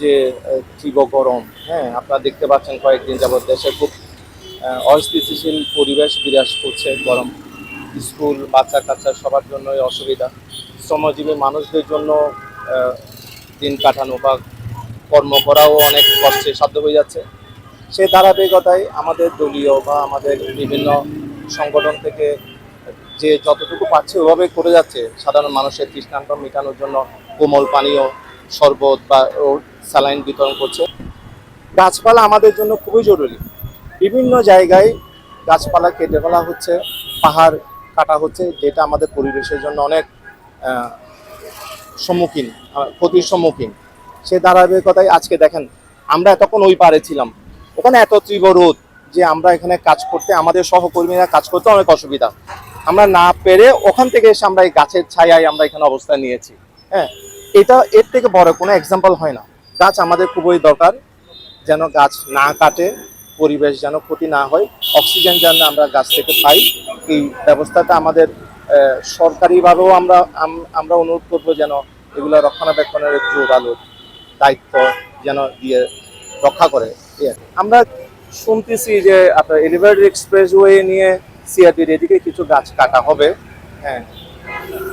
যে তীব্র গরম হ্যাঁ আপনারা দেখতে পাচ্ছেন কয়েকদিন যাবত দেশে খুব অস্থিতিশীল পরিবেশ বিরাজ করছে, গরম। স্কুল বাচ্চা কাচ্চা সবার জন্যই অসুবিধা। শ্রমজীবী মানুষদের জন্য দিন কাটানো বা কর্ম করাও অনেক কষ্টে সাধ্য হয়ে যাচ্ছে। সেই ধারাবাহিকতায় আমাদের দলীয় বা আমাদের বিভিন্ন সংগঠন থেকে যে যতটুকু পাচ্ছে ওভাবে করে যাচ্ছে। সাধারণ মানুষের তৃষ্ণান্ত মেটানোর জন্য কোমল পানীয়, শরবত বা স্যালাইন বিতরণ করছে। গাছপালা আমাদের জন্য খুবই জরুরি। বিভিন্ন জায়গায় গাছপালা কেটে ফেলা হচ্ছে, পাহাড় কাটা হচ্ছে, যেটা আমাদের পরিবেশের জন্য অনেক সম্মুখীন, ক্ষতির সম্মুখীন। সে ধারাবাহিকতায় আজকে দেখেন, আমরা এতক্ষণ ওই পারে ছিলাম। ওখানে এত তীব্র রোদ যে আমরা এখানে কাজ করতে, আমাদের সহকর্মীরা কাজ করতে অনেক অসুবিধা। আমরা না পেরে ওখান থেকে এসে আমরা এই গাছের ছায়ায় আমরা এখানে অবস্থান নিয়েছি। হ্যাঁ এটা এর থেকে বড় কোনো এক্সাম্পল হয় না। গাছ আমাদের খুবই দরকার, যেন গাছ না কাটে, পরিবেশ যেন ক্ষতি না হয়, অক্সিজেন যেন আমরা গাছ থেকে পাই। এই ব্যবস্থাটা আমাদের সরকারিভাবেও আমরা আমরা অনুরোধ করব যেন এগুলো রক্ষণাবেক্ষণের আলো দায়িত্ব যেন দিয়ে রক্ষা করে। আমরা শুনতেছি যে আপনার এলিভেটেড এক্সপ্রেসওয়ে নিয়ে সিআরটির এদিকে কিছু গাছ কাটা হবে। হ্যাঁ।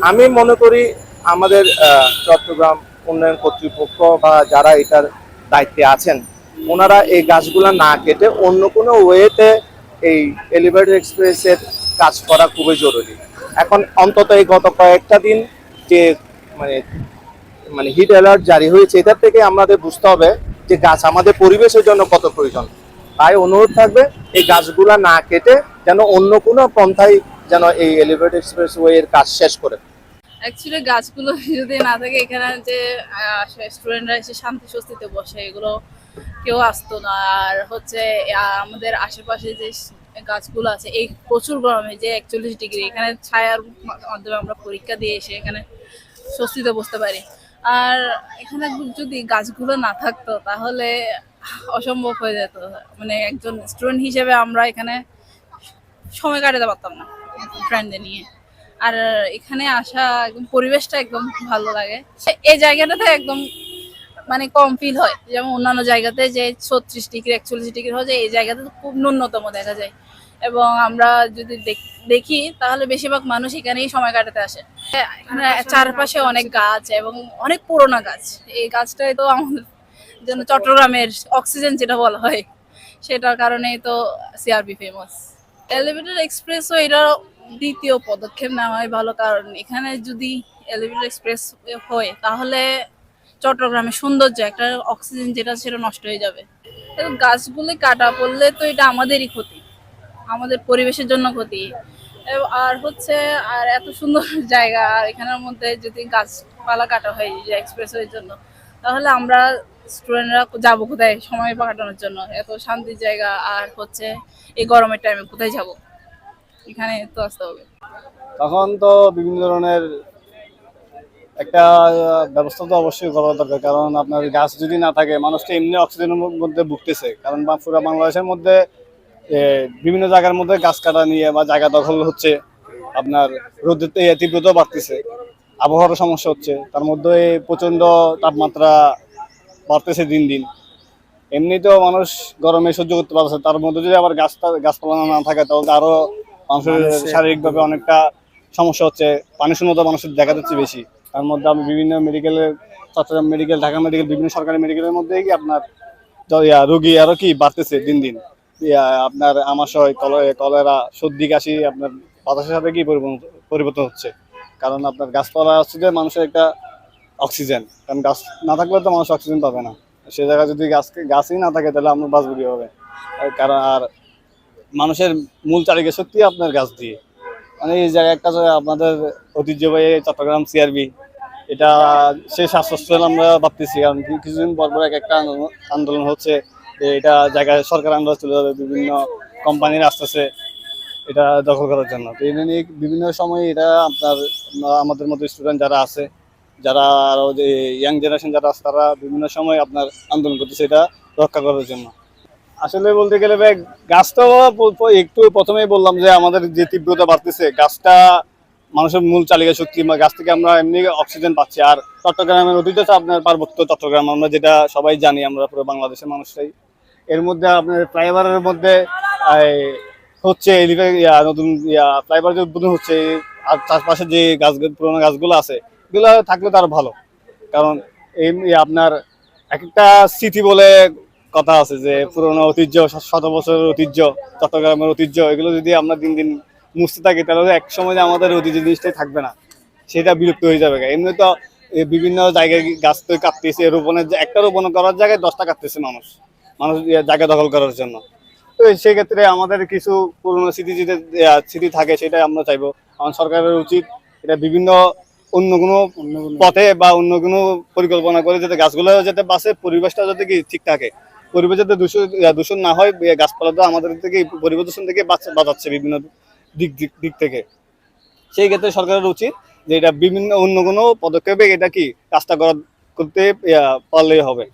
আমি মনে করি আমাদের চট্টগ্রাম উন্নয়ন কর্তৃপক্ষ বা যারা এটার দায়িত্বে আছেন, ওনারা এই গাছগুলো না কেটে অন্য কোনো ওয়েতে এই এলিভেটেড এক্সপ্রেসের কাজ করা খুবই জরুরি। এখন অন্তত এই গত কয়েকটা দিন যে মানে মানে হিট অ্যালার্ট জারি হয়েছে, এটার থেকে আমাদের বুঝতে হবে যে গাছ আমাদের পরিবেশের জন্য কত প্রয়োজন। তাই অনুরোধ থাকবে এই গাছগুলা না কেটে যেন অন্য কোনো পন্থায় যেন এই এলিভেটেড এক্সপ্রেস এর কাজ শেষ করে। অ্যাকচুয়ালি গাছগুলো যদি না থাকে এখানে যে স্টুডেন্টরা এসে শান্তি স্বস্তিতে বসে এগুলো কেউ আসতো না। আর হচ্ছে আমাদের আশেপাশে যে গাছগুলো আছে এই প্রচুর গরমে যে একচল্লিশ ডিগ্রি এখানে ছায়ার মাধ্যমে আমরা পরীক্ষা দিয়ে এসে এখানে স্বস্তিতে বসতে পারি। আর এখানে যদি গাছগুলো না থাকতো তাহলে অসম্ভব হয়ে যেত। মানে একজন স্টুডেন্ট হিসেবে আমরা এখানে সময় কাটাতে পারতাম না ফ্রেন্ডদের নিয়ে। আর এখানে আসা একদম পরিবেশটা একদম ভালো লাগে। এই জায়গাটাতে একদম মানে কম ফিল হয়। যেমন অন্যান্য জায়গাতে যে ছত্রিশ ডিগ্রি, একচল্লিশ ডিগ্রি হয় যে এই জায়গাতে খুব ন্যূনতম দেখা যায়। এবং আমরা যদি দেখ- তাহলে বেশিরভাগ মানুষ এখানেই সময় কাটাতে আসে। এখানে চারপাশে অনেক গাছ এবং অনেক পুরোনো গাছ। এই গাছটাই তো আমাদের জন্য চট্টগ্রামের অক্সিজেন যেটা বলা হয়। সেটার কারণেই তো সিআরবি ফেমাস এলিভেটেড এক্সপ্রেস এটা দ্বিতীয় পদক্ষেপ নেওয়া হয় ভালো, কারণ এখানে যদি এলিভেটেড এক্সপ্রেস হয়, তাহলে চট্টগ্রামের সৌন্দর্য, একটা অক্সিজেন যেটা সেটা নষ্ট হয়ে যাবে। গাছগুলি কাটা পড়লে তো এটা আমাদেরই ক্ষতি, আমাদের পরিবেশের জন্য ক্ষতি। আর হচ্ছে, আর এত সুন্দর জায়গা, আর এখানের মধ্যে যদি গাছপালা কাটা হয় যে এক্সপ্রেসওয়ের জন্য, তাহলে আমরা স্টুডেন্টরা যাব কোথায় সময় কাটানোর জন্য? এত শান্তির জায়গা, আর হচ্ছে, এই গরমের টাইমে কোথায় যাব? এখানে তো আসতে হবে। তখন তো বিভিন্ন ধরনের একটা ব্যবস্থা তো অবশ্যই করা দরকার, কারণ আপনার গাছ যদি না থাকে, মানুষ তো এমনি অক্সিজেনের মধ্যে ভুগতেছে। কারণ পুরো বাংলাদেশের মধ্যে বিভিন্ন জায়গার মধ্যে গাছ কাটা নিয়ে বা জায়গা দখল হচ্ছে, আপনার রোদের তীব্রতা বাড়তেছে আবহাওয়ার সমস্যা হচ্ছে, তার মধ্যে এই প্রচণ্ড তাপমাত্রা বাড়তেছে দিন দিন। এমনিতেও মানুষ গরমে সহ্য করতে পারছে তার মধ্যে যদি আবার গাছ গাছপালা না থাকে, তাহলে আরও মানুষের শারীরিকভাবে অনেকটা সমস্যা হচ্ছে পানি শূন্যতা মানুষের দেখা যাচ্ছে বেশি। তার মধ্যে আমি বিভিন্ন মেডিকেলের চট্টগ্রাম মেডিকেল ঢাকা মেডিকেল বিভিন্ন সরকারি মেডিকেলের মধ্যে কি আপনার রোগী আরও কি বাড়তেছে দিন দিন। আপনার আমাশয় কলে- কলেরা সর্দি কাশি আপনার বাতাসের সাথে কি পরিবর্তন- হচ্ছে কারণ আপনার গাছপালা হচ্ছে যে মানুষের একটা অক্সিজেন কারণ গাছ না থাকলে তো মানুষ অক্সিজেন পাবে না। সে জায়গায় যদি গাছ গাছই না থাকে তাহলে আমরা বাঁচবো কীভাবে? কারণ আর মানুষের মূল চালিকা শক্তি আপনার গাছ দিয়ে। মানে এই জায়গায় একটা আপনাদের ঐতিহ্যবাহী চট্টগ্রাম সিআরবি এটা শেষ আশ্বস্ত আমরা ভাবতেছি, কারণ কিছুদিন পর পর এক একটা আন্দোলন- হচ্ছে এটা জায়গায় সরকার আন্দোলন চলে যাবে, বিভিন্ন কোম্পানির আসতেছে, এটা দখল করার জন্য। তো এই নিয়ে বিভিন্ন সময় এটা আপনার, আমাদের মতো স্টুডেন্ট যারা আছে, যারা আরও যে ইয়াং জেনারেশন যারা আছে, তারা বিভিন্ন সময় আপনার আন্দোলন করতেছে, এটা রক্ষা করার জন্য। আসলে বলতে গেলে ভাই গাছটা একটু প্রথমেই বললাম যে আমাদের যে তীব্রতা বাড়তেছে, গাছটা মানুষের মূল চালিকা শক্তি গাছ থেকে আমরা এমনি অক্সিজেন পাচ্ছি। আর চট্টগ্রামের অতীত আপনার পার্বত্য চট্টগ্রাম, আমরা যেটা সবাই জানি, আমরা পুরো বাংলাদেশের মানুষরাই। এর মধ্যে আপনার ফ্লাইওভারের মধ্যে হচ্ছে নতুন ফ্লাইওভার যে উদ্বোধন হচ্ছে আর চারপাশে যে গাছ, পুরোনো গাছগুলো আছে, এগুলো থাকলে তার ভালো। কারণ এই আপনার এক একটা স্মৃতি বলে কথা আছে যে পুরোনো ঐতিহ্য শত বছরের ঐতিহ্য চট্টগ্রামের ঐতিহ্য এগুলো যদি আমরা দিন দিন মুছতে থাকি তাহলে এক সময় আমাদের ঐতিহ্য জিনিসটাই থাকবে না। সেটা বিলুপ্ত হয়ে যাবে এমনি তো বিভিন্ন জায়গায় গাছ তো কাটতেছে রোপণের যে- একটা রোপণ করার জায়গায় দশটা কাটতেছে মানুষ। মানুষ জায়গা দখল করার জন্য। তো সেক্ষেত্রে আমাদের কিছু পুরনো স্মৃতি যদি স্মৃতি থাকে সেটাই আমরা চাইব। কারণ সরকারের উচিত এটা বিভিন্ন অন্য কোনো পথে বা অন্য কোনো পরিকল্পনা করে যাতে গাছগুলো যাতে বাঁচে পরিবেশটা যাতে কি ঠিক থাকে। পরিবেশ যাতে দূষণ দূষণ না হয় গাছপালাটা আমাদের থেকে পরিবেশ দূষণ থেকে বাঁচ- বাঁচাচ্ছে বিভিন্ন দিক দিক দিক থেকে। সেই ক্ষেত্রে সরকারের উচিত যে এটা বিভিন্ন অন্য কোনো পদক্ষেপে এটা কি কাজটা করা করতে পারলেই হবে।